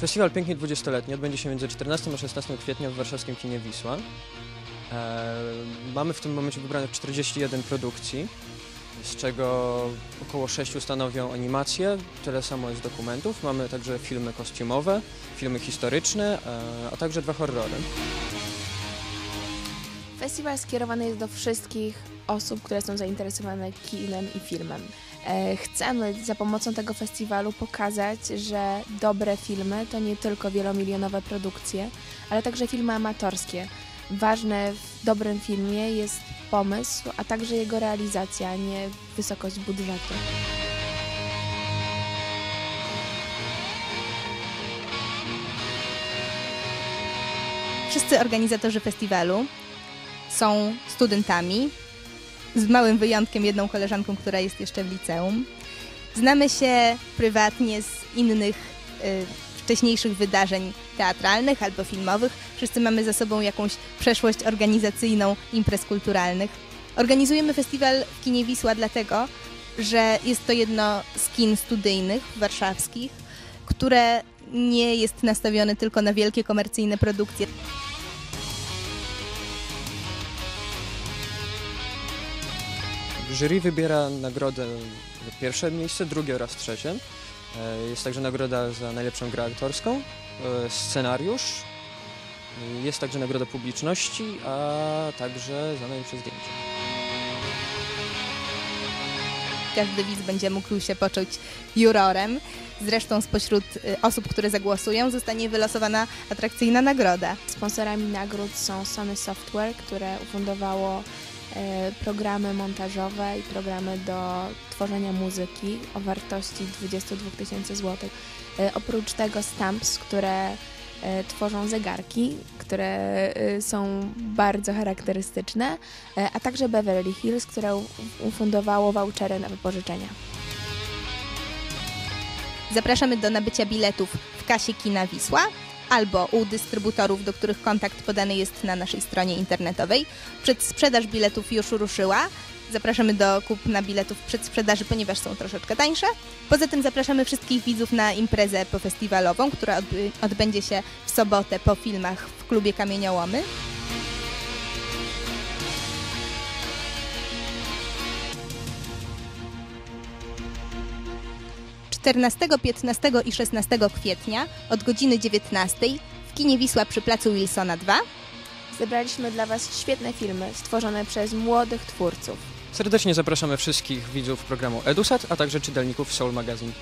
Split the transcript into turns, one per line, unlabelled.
Festiwal Pięknie 20-letni odbędzie się między 14 a 16 kwietnia w warszawskim kinie Wisła. E, mamy w tym momencie wybranych 41 produkcji, z czego około 6 stanowią animacje, tyle samo jest dokumentów. Mamy także filmy kostiumowe, filmy historyczne, e, a także dwa horrory.
Festiwal skierowany jest do wszystkich osób, które są zainteresowane kinem i filmem. E, Chcemy za pomocą tego festiwalu pokazać, że dobre filmy to nie tylko wielomilionowe produkcje, ale także filmy amatorskie. Ważne w dobrym filmie jest pomysł, a także jego realizacja, a nie wysokość budżetu.
Wszyscy organizatorzy festiwalu są studentami, z małym wyjątkiem jedną koleżanką, która jest jeszcze w liceum. Znamy się prywatnie z innych y, wcześniejszych wydarzeń teatralnych albo filmowych. Wszyscy mamy za sobą jakąś przeszłość organizacyjną imprez kulturalnych. Organizujemy festiwal w kinie Wisła dlatego, że jest to jedno z kin studyjnych warszawskich, które nie jest nastawione tylko na wielkie komercyjne produkcje.
Jury wybiera nagrodę pierwsze miejsce, drugie oraz trzecie. E, Jest także nagroda za najlepszą grę aktorską, e, scenariusz, e, jest także nagroda publiczności, a także za najlepsze zdjęcie.
Każdy widz będzie mógł się poczuć jurorem. Zresztą spośród osób, które zagłosują, zostanie wylosowana atrakcyjna nagroda.
Sponsorami nagród są Sony Software, które ufundowało programy montażowe i programy do tworzenia muzyki o wartości 22 tysięcy złotych. E, Oprócz tego Stamps, które e, tworzą zegarki, które e, są bardzo charakterystyczne, e, a także Beverly Hills, które ufundowało vouchery na wypożyczenia.
Zapraszamy do nabycia biletów w kasie Kina Wisła albo u dystrybutorów, do których kontakt podany jest na naszej stronie internetowej. Przedsprzedaż biletów już ruszyła. Zapraszamy do kupna biletów przedsprzedaży, ponieważ są troszeczkę tańsze. Poza tym zapraszamy wszystkich widzów na imprezę pofestiwalową, która odbędzie się w sobotę po filmach w klubie Kamieniołomy. 14, 15 i 16 kwietnia od godziny 19 w kinie Wisła przy placu Wilsona 2.
Zebraliśmy dla Was świetne filmy stworzone przez młodych twórców.
Serdecznie zapraszamy wszystkich widzów programu EduSat, a także czytelników Soul Magazine.